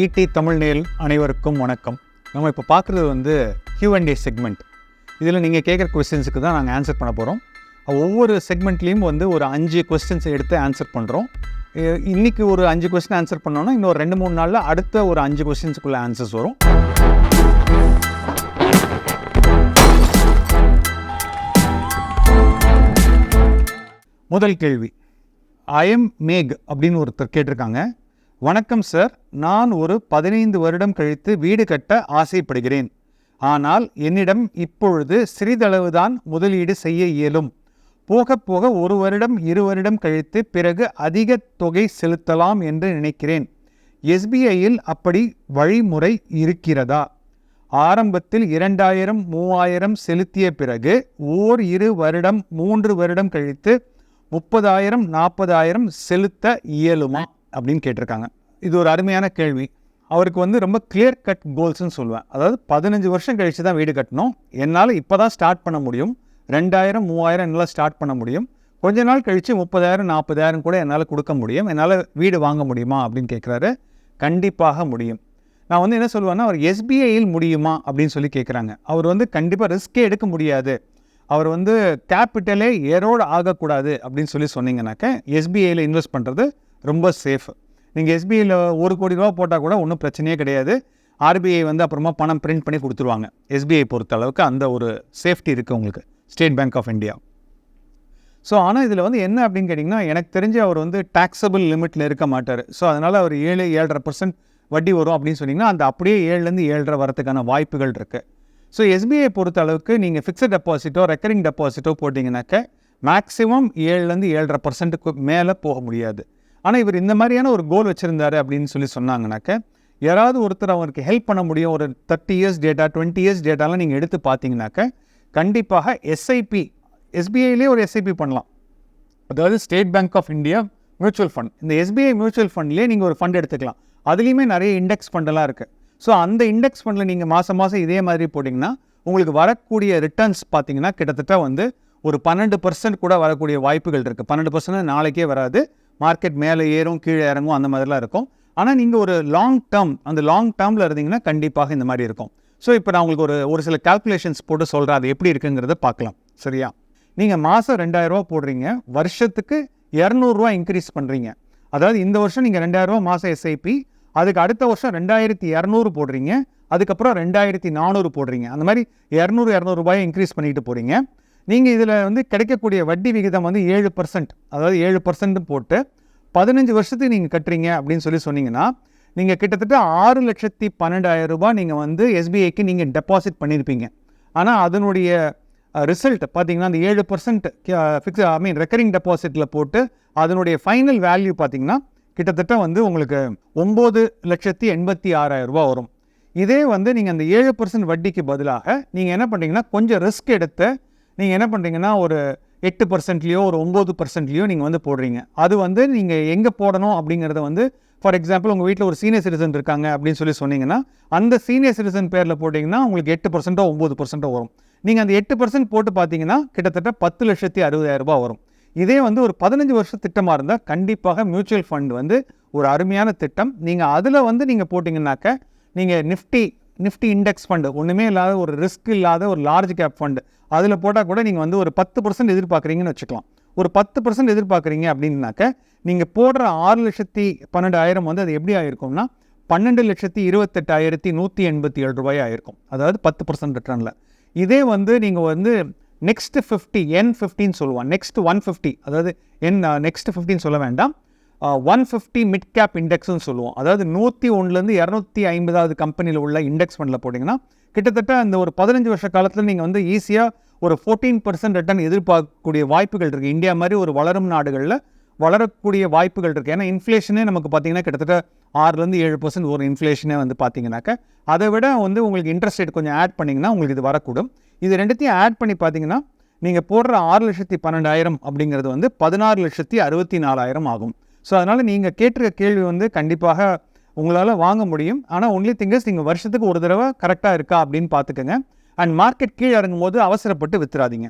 ஈட்டி தமிழ்நேல் அனைவருக்கும் வணக்கம். நம்ம இப்போ பார்க்குறது வந்து Q&A செக்மெண்ட் இதில் நீங்கள் கேட்குற கொஸ்டின்ஸுக்கு தான் நாங்கள் ஆன்சர் பண்ண போகிறோம் ஒவ்வொரு செக்மெண்ட்லேயும் வந்து ஒரு அஞ்சு கொஸ்டின்ஸ் எடுத்து ஆன்சர் பண்ணுறோம் இன்றைக்கி ஒரு அஞ்சு கொஸ்டின் ஆன்சர் பண்ணோன்னா இன்னொரு ரெண்டு மூணு நாளில் அடுத்த ஒரு அஞ்சு கொஸ்டின்ஸுக்குள்ளே ஆன்சர்ஸ் வரும். முதல் கேள்வி. ஐஎம் மேக் அப்படின்னு ஒருத்தர் கேட்டிருக்காங்க. வணக்கம் சார் நான் ஒரு பதினைந்து வருடம் கழித்து வீடு கட்ட ஆசைப்படுகிறேன். ஆனால் என்னிடம் இப்பொழுது சிறிதளவுதான் முதலீடு செய்ய இயலும். போக போக ஒரு வருடம் இரு வருடம் கழித்து பிறகு அதிக தொகை செலுத்தலாம் என்று நினைக்கிறேன். எஸ்பிஐயில் அப்படி வழிமுறை இருக்கிறதா? ஆரம்பத்தில் இரண்டாயிரம் மூவாயிரம் செலுத்திய பிறகு ஓர் இரு வருடம் மூன்று வருடம் கழித்து முப்பதாயிரம் நாற்பதாயிரம் செலுத்த இயலுமா? அப்படின்னு கேட்டிருக்காங்க. இது ஒரு அருமையான கேள்வி. அவருக்கு வந்து ரொம்ப கிளியர் கட் கோல்ஸ்னு சொல்லுவேன். அதாவது பதினஞ்சு வருஷம் கழித்து தான் வீடு கட்டணும். என்னால் இப்போ தான் ஸ்டார்ட் பண்ண முடியும். ரெண்டாயிரம் மூவாயிரம் என்னால் ஸ்டார்ட் பண்ண முடியும். கொஞ்ச நாள் கழித்து முப்பதாயிரம் நாற்பதாயிரம் கூட என்னால் கொடுக்க முடியும். என்னால் வீடு வாங்க முடியுமா அப்படின்னு கேட்குறாரு கண்டிப்பாக முடியும். நான் வந்து என்ன சொல்லுவேன்னா அவர் எஸ்பிஐயில் முடியுமா அப்படின்னு சொல்லி கேட்குறாங்க அவர் வந்து கண்டிப்பாக ரிஸ்க்கே எடுக்க முடியாது. அவர் வந்து கேபிட்டலே ஏரோடு ஆகக்கூடாது அப்படின்னு சொல்லி சொன்னீங்கன்னாக்க எஸ்பிஐயில் இன்வெஸ்ட் பண்ணுறது ரொம்ப சேஃப் நீங்கள் எஸ்பிஐயில் ஒரு கோடி ரூபா போட்டால் கூட ஒன்றும் பிரச்சனையே கிடையாது. ஆர்பிஐ வந்து அப்புறமா பணம் பிரிண்ட் பண்ணி கொடுத்துருவாங்க. எஸ்பிஐ பொறுத்த அளவுக்கு அந்த ஒரு சேஃப்டி இருக்குது உங்களுக்கு. State Bank of India so ஆனால் இதில் வந்து என்ன அப்படின்னு கேட்டிங்கன்னா எனக்கு தெரிஞ்சு அவர் வந்து டேக்ஸபிள் லிமிட்டில் இருக்க மாட்டார். ஸோ அதனால் அவர் ஏழு ஏழரை பர்சன்ட் வட்டி வரும் அப்படின்னு சொன்னிங்கன்னா அந்த அப்படியே ஏழுலேருந்து ஏழரை வரதுக்கான வாய்ப்புகள் இருக்குது ஸோ எஸ்பிஐ பொறுத்த அளவுக்கு நீங்கள் ஃபிக்ஸட் டெபாசிட்டோ ரெக்கரிங் டெபாசிட்டோ போட்டிங்கனாக்க மேக்ஸிமம் ஏழுலேருந்து ஏழரை பர்சன்ட்டுக்கு மேலே போக முடியாது. ஆனால் இவர் இந்த மாதிரியான ஒரு கோல் வச்சுருந்தாரு அப்படின்னு சொல்லி சொன்னாங்கனாக்க யாராவது ஒருத்தர் அவருக்கு ஹெல்ப் பண்ண முடியும். ஒரு thirty years data twenty years டேட்டாலாம் நீங்கள் எடுத்து பார்த்தீங்கன்னாக்க கண்டிப்பாக எஸ்ஐபி எஸ்பிஐலே ஒரு எஸ்ஐபி பண்ணலாம். அதாவது State Bank of India mutual fund இந்த எஸ்பிஐ மியூச்சுவல் ஃபண்ட்லேயே நீங்கள் ஒரு ஃபண்ட் எடுத்துக்கலாம். அதுலேயுமே நிறைய இண்டெக்ஸ் ஃபண்டெல்லாம் இருக்குது ஸோ அந்த இண்டெக்ஸ் ஃபண்டில் நீங்கள் மாதம் மாதம் இதே மாதிரி போட்டிங்கன்னா உங்களுக்கு வரக்கூடிய ரிட்டர்ன்ஸ் பார்த்தீங்கன்னா கிட்டத்தட்ட வந்து ஒரு பன்னெண்டு பர்சன்ட் கூட வரக்கூடிய வாய்ப்புகள் இருக்குது பன்னெண்டு பர்சன்ட் நாளைக்கே வராது. மார்க்கெட் மேலே ஏறும் கீழே இறங்கும் அந்த மாதிரிலாம் இருக்கும். ஆனால் நீங்கள் ஒரு லாங் டேர்ம் அந்த லாங் டேர்மில் இருந்தீங்கன்னா கண்டிப்பாக இந்த மாதிரி இருக்கும். ஸோ இப்போ நான் உங்களுக்கு ஒரு ஒரு சில கால்குலேஷன்ஸ் போட்டு சொல்கிறேன் அது எப்படி இருக்குங்கிறத பார்க்கலாம். சரியா? நீங்கள் மாதம் ரெண்டாயிரரூவா போடுறீங்க. வருஷத்துக்கு இரநூறுவா இன்க்ரீஸ் பண்ணுறீங்க அதாவது இந்த வருஷம் நீங்கள் ரெண்டாயிரரூவா மாதம் எஸ்ஐபி அதுக்கு அடுத்த வருஷம் ரெண்டாயிரத்தி இரநூறு போடுறீங்க. அதுக்கப்புறம் ரெண்டாயிரத்தி நானூறு போடுறீங்க. அந்த மாதிரி இரநூறு இரநூறுபாயை இன்க்ரீஸ் பண்ணிட்டு போகிறீங்க நீங்கள் இதில் வந்து கிடைக்கக்கூடிய வட்டி விகிதம் வந்து ஏழு பர்சன்ட் அதாவது ஏழு பர்சன்ட் போட்டு பதினஞ்சு வருஷத்துக்கு நீங்கள் கட்டுறீங்க அப்படின்னு சொல்லி சொன்னீங்கன்னா நீங்கள் கிட்டத்தட்ட ஆறு லட்சத்தி பன்னெண்டாயிரம் ரூபாய் நீங்கள் வந்து எஸ்பிஐக்கு நீங்கள் டெபாசிட் பண்ணியிருப்பீங்க ஆனால் அதனுடைய ரிசல்ட் பார்த்தீங்கன்னா அந்த ஏழு percent fix I mean recurring டெபாசிட்டில் போட்டு அதனுடைய ஃபைனல் வேல்யூ பார்த்தீங்கன்னா கிட்டத்தட்ட வந்து உங்களுக்கு ஒம்பது லட்சத்தி எண்பத்தி ஆறாயிரம் ரூபா வரும். இதே வந்து நீங்கள் அந்த ஏழு பர்சன்ட் வட்டிக்கு பதிலாக நீங்கள் என்ன பண்ணுறீங்கன்னா கொஞ்சம் ரிஸ்க் எடுத்து நீங்கள் என்ன பண்ணுறீங்கன்னா ஒரு எட்டு பர்சன்ட்லேயோ ஒரு ஒம்பது பர்சன்ட்லேயோ நீங்கள் வந்து போடுறீங்க. அது வந்து நீங்கள் எங்கே போடணும் அப்படிங்கிறத வந்து ஃபார் எக்ஸாம்பிள் உங்கள் வீட்டில் ஒரு சீனியர் சிட்டிசன் இருக்காங்க அப்படின்னு சொல்லி சொன்னீங்கன்னா அந்த சீனியர் சிட்டிசன் பேரில் போட்டிங்கன்னா உங்களுக்கு எட்டு பர்சன்ட்டோ ஒம்பது பர்சன்ட்டோ வரும். நீங்கள் அந்த எட்டு பர்சன்ட் போட்டு பார்த்தீங்கன்னா கிட்டத்தட்ட பத்து லட்சத்தி அறுபதாயிரம் ரூபாய் வரும். இதே வந்து ஒரு பதினஞ்சு வருஷ திட்டமாக இருந்தால் கண்டிப்பாக மியூச்சுவல் ஃபண்ட் வந்து ஒரு அருமையான திட்டம். நீங்கள் அதில் வந்து நீங்கள் போட்டிங்கன்னாக்க நீங்கள் நிஃப்டி நிஃப்டி இண்டெக்ஸ் ஃபண்டு ஒன்றுமே இல்லாத ஒரு ரிஸ்க் இல்லாத ஒரு லார்ஜ் கேப் ஃபண்டு அதில் போட்டால் கூட நீங்கள் வந்து ஒரு பத்து பர்சன்ட் எதிர்பார்க்குறீங்கன்னு வச்சுக்கலாம். ஒரு பத்து பர்சன்ட் எதிர்பார்க்குறீங்க அப்படின்னாக்க நீங்கள் போடுற ஆறு லட்சத்தி பன்னெண்டாயிரம் வந்து அது எப்படி ஆயிருக்கும்னா பன்னெண்டு லட்சத்தி இருபத்தெட்டாயிரத்தி நூற்றி எண்பத்தி ஏழு ரூபாய் ஆயிருக்கும். அதாவது பத்து பர்சன்ட் ரிட்டர்னில் இதே வந்து நீங்கள் வந்து நெக்ஸ்ட் ஃபிஃப்டி என் ஃபிஃப்டின்னு சொல்லுவான் நெக்ஸ்ட் ஒன் ஃபிஃப்டி அதாவது என் நெக்ஸ்ட் ஃபிஃப்டின்னு சொல்ல வேண்டாம். ஒன் ஃபிஃப்டி மிட் கேப் இண்டெக்ஸ்னு சொல்லுவோம். அதாவது நூற்றி ஒன்றுலேருந்து இரநூத்தி ஐம்பதாவது கம்பெனியில் உள்ள இண்டெக்ஸ் ஃபண்டில் போட்டிங்கன்னா கிட்டத்தட்ட அந்த ஒரு பதினஞ்சு வருஷ காலத்தில் நீங்கள் வந்து ஈஸியாக ஒரு ஃபோர்டீன் பர்சன்ட் ரிட்டர்ன் எதிர்பார்க்கக்கூடிய வாய்ப்புகள் இருக்குது இந்தியா மாதிரி ஒரு வளரும் நாடுகளில் வளரக்கூடிய வாய்ப்புகள் இருக்குது ஏன்னா இன்ஃப்ளேஷனே நமக்கு பார்த்தீங்கன்னா கிட்டத்தட்ட ஆறுலேருந்து ஏழு பர்சன்ட் ஒரு இன்ஃப்ளேஷனே வந்து பார்த்தீங்கன்னாக்க அதை விட வந்து உங்களுக்கு இன்ட்ரெஸ்ட் ரேட் கொஞ்சம் ஆட் பண்ணிங்கன்னா உங்களுக்கு இது வரக்கூடும். இது ரெண்டுத்தையும் ஆட் பண்ணி பார்த்தீங்கன்னா நீங்கள் போடுற ஆறு லட்சத்தி பன்னெண்டாயிரம் அப்படிங்கிறது வந்து பதினாறு லட்சத்தி அறுபத்தி நாலாயிரம் ஆகும். ஸோ அதனால் நீங்கள் கேட்டிருக்க கேள்வி வந்து கண்டிப்பாக உங்களால் வாங்க முடியும். ஆனால் ஒன்லி திங்கஸ் நீங்கள் வருஷத்துக்கு ஒரு தடவை கரெக்டாக இருக்கா அப்படின்னு பார்த்துக்கோங்க. அண்ட் மார்க்கெட் கீழே இறங்கும் போது அவசரப்பட்டு வித்துறாதீங்க.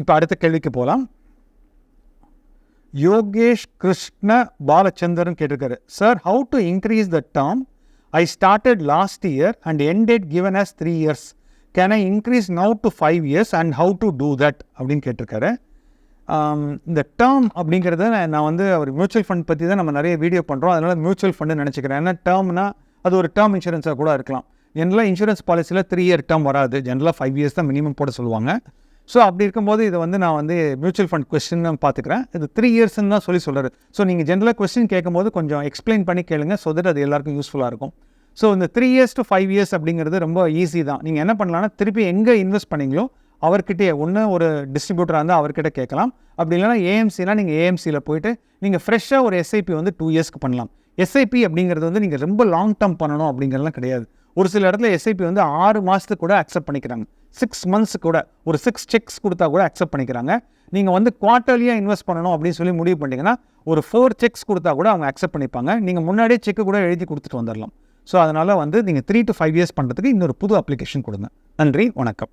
இப்போ அடுத்த கேள்விக்கு போகலாம் யோகேஷ் கிருஷ்ண பாலச்சந்திரன் கேட்டிருக்காரு. Sir how to increase the term I started last year and ended given as three years can I increase now to five years and how to do that அப்படின்னு கேட்டிருக்காரு. இந்த டேர்ம் அப்படிங்கிறத நான் வந்து அவர் மியூச்சுவல் ஃபண்ட் பற்றி தான் நம்ம நிறைய வீடியோ பண்ணுறோம் அதனால் மியூச்சுவல் ஃபண்டு நினச்சிக்கிறேன். ஏன்னா டேர்ம்னா அது ஒரு டேர்ம் இன்சூரன்ஸாக கூட இருக்கலாம். ஜென்ரலாக இன்சூரன்ஸ் பாலிசியில் த்ரீ இயர் டேர்ம் வராது. ஜென்ரலாக ஃபைவ் இயர்ஸ் தான் மினிமம் போட சொல்லுவாங்க. ஸோ அப்படி இருக்கும்போது இதை வந்து நான் வந்து மியூச்சுவல் ஃபண்ட் கொஸ்டின் பார்த்துக்கிறேன். இது த்ரீ இயர்ஸ்ன்னு தான் சொல்லி சொல்கிறாரு ஸோ நீங்கள் ஜென்ரலாக கொஸ்டின் கேட்கும்போது கொஞ்சம் எக்ஸ்பிளைன் பண்ணி கேளுங்க. ஸோ தட் அது எல்லாருக்கும் யூஸ்ஃபுல்லாக இருக்கும். ஸோ இந்த three years to five years அப்படிங்கிறது ரொம்ப ஈஸி தான். நீங்கள் என்ன பண்ணலான்னா திருப்பி எங்கே இன்வெஸ்ட் பண்ணீங்களோ அவர்கிட்டயே ஒன்று ஒரு டிஸ்ட்ரிபியூட்டராக இருந்தால் அவர்கிட்ட கேட்கலாம். அப்படி இல்லைனா ஏஎம்சினா நீங்கள் ஏஎம்சியில் போயிட்டு நீங்கள் ஃப்ரெஷ்ஷாக ஒரு எஸ்ஐபி வந்து டூ இயர்ஸ்க்கு பண்ணலாம். எஸ்ஐபி அப்படிங்கிறது வந்து நீங்கள் ரொம்ப லாங் டேர்ம் பண்ணணும் அப்படிங்கிறதுலாம் கிடையாது. ஒரு சில இடத்துல எஸ்ஐபி வந்து ஆறு மாதத்துக்கு கூட அக்செப்ட் பண்ணிக்கிறாங்க. சிக்ஸ் மந்த்ஸ் கூட ஒரு சிக்ஸ் செக்ஸ் கொடுத்தா கூட அக்செப்ட் பண்ணிக்கிறாங்க. நீங்கள் வந்து குவார்ட்டர்லியாக இன்வெஸ்ட் பண்ணணும் அப்படின்னு சொல்லி முடிவு பண்ணிங்கன்னா ஒரு ஃபோர் செக்ஸ் கொடுத்தா கூட அவங்க அக்செப்ட் பண்ணிப்பாங்க. நீங்கள் முன்னாடியே செக்கு கூட எழுதி கொடுத்துட்டு வந்துடலாம் ஸோ அதனால் வந்து நீங்கள் த்ரீ டு ஃபைவ் இயர்ஸ் பண்ணுறதுக்கு இன்னொரு புது அப்ளிகேஷன் கொடுங்க. நன்றி வணக்கம்.